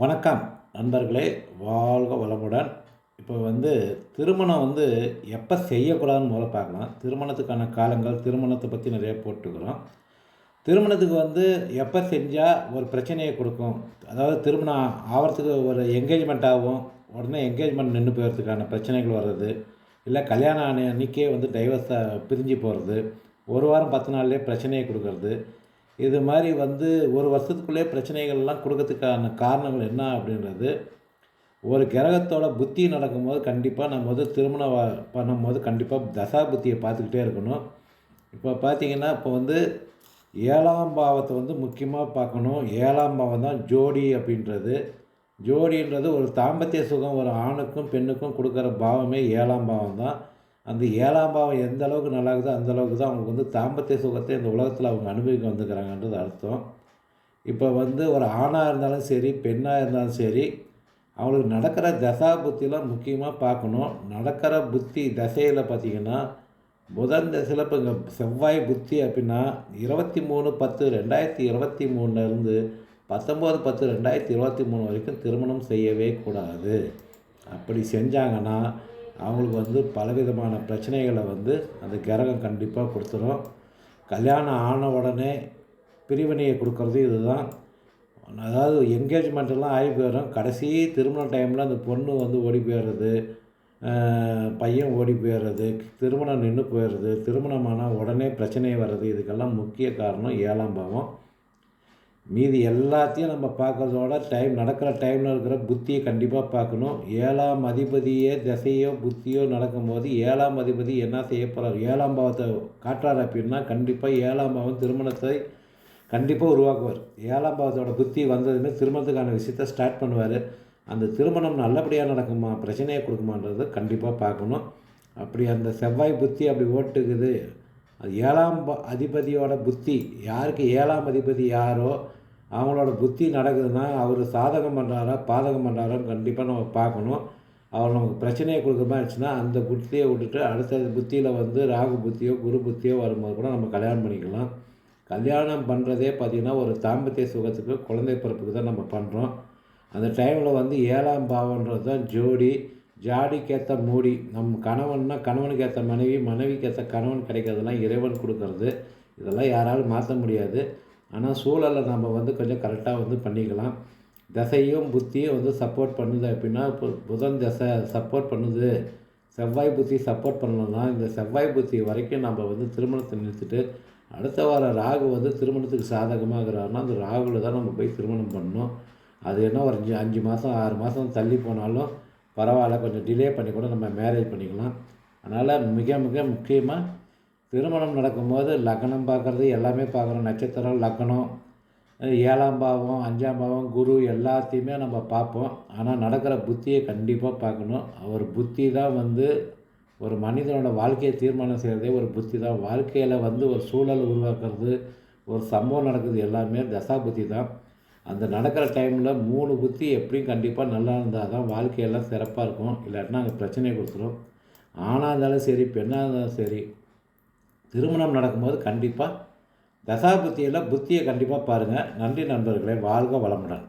வணக்கம் நண்பர்களே. வாழ்க வளமுடன். இப்போ வந்து திருமணம் வந்து எப்போ செய்யக்கூடாதுன்னு முதல்ல பார்க்கலாம். திருமணத்துக்கான காலங்கள் திருமணத்தை பற்றி நிறைய போட்டுக்கிறோம். திருமணத்துக்கு வந்து எப்போ செஞ்சால் ஒரு பிரச்சனையை கொடுக்கும்? அதாவது திருமணம் ஆகிறதுக்கு ஒரு என்கேஜ்மெண்ட் ஆகும். உடனே என்கேஜ்மெண்ட் நின்று போகிறதுக்கான பிரச்சனைகள் வர்றது. இல்லை கல்யாணம் ஆன வந்து டைவர்ஸாக பிரிஞ்சு போகிறது. ஒரு வாரம் பத்து நாள்லேயே பிரச்சனையை கொடுக்கறது. இது மாதிரி வந்து ஒரு வருஷத்துக்குள்ளே பிரச்சனைகள்லாம் கொடுக்கறதுக்கான காரணங்கள் என்ன அப்படின்றது ஒரு கிரகத்தோட புத்தி நடக்கும்போது கண்டிப்பாக நம்ம வந்து திருமணம் பண்ணும்போது கண்டிப்பாக தசா புத்தியை பார்த்துக்கிட்டே இருக்கணும். இப்போ பார்த்தீங்கன்னா இப்போ வந்து ஏழாம் பாவத்தை வந்து முக்கியமாக பார்க்கணும். ஏழாம் பாவம் தான் ஜோடி அப்படின்றது. ஜோடின்றது ஒரு தாம்பத்திய சுகம் ஒரு ஆணுக்கும் பெண்ணுக்கும் கொடுக்குற பாவமே ஏழாம் பாவம் தான். அந்த ஏழாம் பாவம் எந்த அளவுக்கு நல்லா இருக்குதோ அந்த அளவுக்கு தான் அவங்களுக்கு வந்து தாம்பத்திய சுகத்தை இந்த உலகத்தில் அவங்க அனுபவிக்க வந்துக்கிறாங்கன்றது அர்த்தம். இப்போ வந்து ஒரு ஆணாக இருந்தாலும் சரி பெண்ணாக இருந்தாலும் சரி அவங்களுக்கு நடக்கிற தசா புத்திலாம் முக்கியமாக பார்க்கணும். நடக்கிற புத்தி தசையில் பார்த்திங்கன்னா புதன் தசையில் இப்போ இங்கே செவ்வாய் புத்தி அப்படின்னா இருபத்தி மூணு பத்து ரெண்டாயிரத்தி இருபத்தி மூணுலேருந்து பத்தொம்போது பத்து ரெண்டாயிரத்தி இருபத்தி மூணு வரைக்கும் திருமணம் செய்யவே கூடாது. அப்படி செஞ்சாங்கன்னா அவங்களுக்கு வந்து பலவிதமான பிரச்சனைகளை வந்து அந்த கிரகம் கண்டிப்பாக கொடுத்துரும். கல்யாணம் ஆன உடனே பிரிவினையை கொடுக்கறது இதுதான். அதாவது என்கேஜ்மெண்ட்டெல்லாம் ஆகி போயிடும். கடைசி திருமண டைமில் அந்த பொண்ணு வந்து ஓடி போயிடுறது பையன் ஓடி போயிடுறது திருமணம் நின்று போயிடுறது திருமணமானால் உடனே பிரச்சனை வர்றது இதுக்கெல்லாம் முக்கிய காரணம் ஏழாம் பாவம். மீதி எல்லாத்தையும் நம்ம பார்க்கறதோட டைம் நடக்கிற டைமில் இருக்கிற புத்தியை கண்டிப்பாக பார்க்கணும். ஏழாம் அதிபதியே திசையோ புத்தியோ நடக்கும்போது ஏழாம் அதிபதி என்ன செய்ய போகிறார் ஏழாம் பாவத்தை காட்டுறார் அப்படின்னா கண்டிப்பாக ஏழாம் பாவம் திருமணத்தை கண்டிப்பாக உருவாக்குவார். ஏழாம் பாவத்தோட புத்தி வந்ததுமே திருமணத்துக்கான விஷயத்த ஸ்டார்ட் பண்ணுவார். அந்த திருமணம் நல்லபடியாக நடக்குமா? பிரச்சனையை கொடுக்குமான்றது கண்டிப்பாக பார்க்கணும். அப்படி அந்த செவ்வாய் புத்தி அப்படி ஓட்டுக்குது. அது ஏழாம் அதிபதியோட புத்தி யாருக்கு ஏழாம் அதிபதி யாரோ அவங்களோட புத்தி நடக்குதுன்னா அவர் சாதகம் பண்ணுறாரா பாதகம் பண்ணுறாரான்னு கண்டிப்பாக நம்ம பார்க்கணும். அவர் நமக்கு பிரச்சனையை கொடுக்குற மாதிரி இருந்துச்சுன்னா அந்த புத்தியை விட்டுட்டு அடுத்த புத்தியில் வந்து ராகு புத்தியோ குரு புத்தியோ வரும்போது கூட நம்ம கல்யாணம் பண்ணிக்கலாம். கல்யாணம் பண்ணுறதே பார்த்திங்கன்னா ஒரு தாம்பத்திய சுகத்துக்கு குழந்தை பிறப்புக்கு தான் நம்ம பண்ணுறோம் அந்த டைமில் வந்து ஏழாம் பாவன்றது தான் ஜோடி. ஜாடிக்கேற்ற மூடி. நம் கணவன்னா கணவனுக்கு ஏற்ற மனைவி மனைவிக்கு ஏற்ற கணவன் கிடைக்கிறதுலாம் இறைவன் கொடுக்கறது. இதெல்லாம் யாராலும் மாற்ற முடியாது. ஆனால் சூழலை நம்ம வந்து கொஞ்சம் கரெக்டாக வந்து பண்ணிக்கலாம். தசையும் புத்தியும் வந்து சப்போர்ட் பண்ணுது அப்படின்னா இப்போ புதன் தசை சப்போர்ட் பண்ணுது. செவ்வாய் புத்தி சப்போர்ட் பண்ணலன்னா இந்த செவ்வாய் புத்தி வரைக்கும் நம்ம வந்து திருமணத்தை நிறுத்திட்டு அடுத்த வாரம் ராகு வந்து திருமணத்துக்கு சாதகமாகிறாருன்னா அந்த ராகுல தான் நம்ம போய் திருமணம் பண்ணணும். அது என்ன ஒரு அஞ்சு அஞ்சு மாதம் ஆறு மாதம் தள்ளி போனாலும் பரவாயில்ல கொஞ்சம் டிலே பண்ணி கூட நம்ம மேரேஜ் பண்ணிக்கலாம். அதனால் மிக மிக முக்கியமாக திருமணம் நடக்கும்போது லக்னம் பார்க்குறது எல்லாமே பார்க்குறோம் நட்சத்திரம் லக்னம் ஏழாம் பாவம் அஞ்சாம் பாவம் குரு எல்லாத்தையுமே நம்ம பார்ப்போம். ஆனால் நடக்கிற புத்தியை கண்டிப்பாக பார்க்கணும். அவர் புத்தி தான் வந்து ஒரு மனிதனோட வாழ்க்கையை தீர்மானம் செய்கிறதே ஒரு புத்தி தான். வாழ்க்கையில் வந்து ஒரு சூழல் உருவாக்குறது ஒரு சம்பவம் நடக்குது எல்லாமே தசா புத்தி தான். அந்த நடக்கிற டைமில் மூணு புத்தி எப்படியும் கண்டிப்பாக நல்லா இருந்தால் தான் வாழ்க்கையெல்லாம் சிறப்பாக இருக்கும். இல்லாட்டினா அங்கே பிரச்சனையை கொடுத்துரும். ஆணாக இருந்தாலும் சரி பெண்ணாக இருந்தாலும் சரி திருமணம் நடக்கும்போது கண்டிப்பாக தசாபுத்தியில் புத்தியை கண்டிப்பாக பாருங்கள் நன்றி நண்பர்களே. வாழ்க வளமுடன்.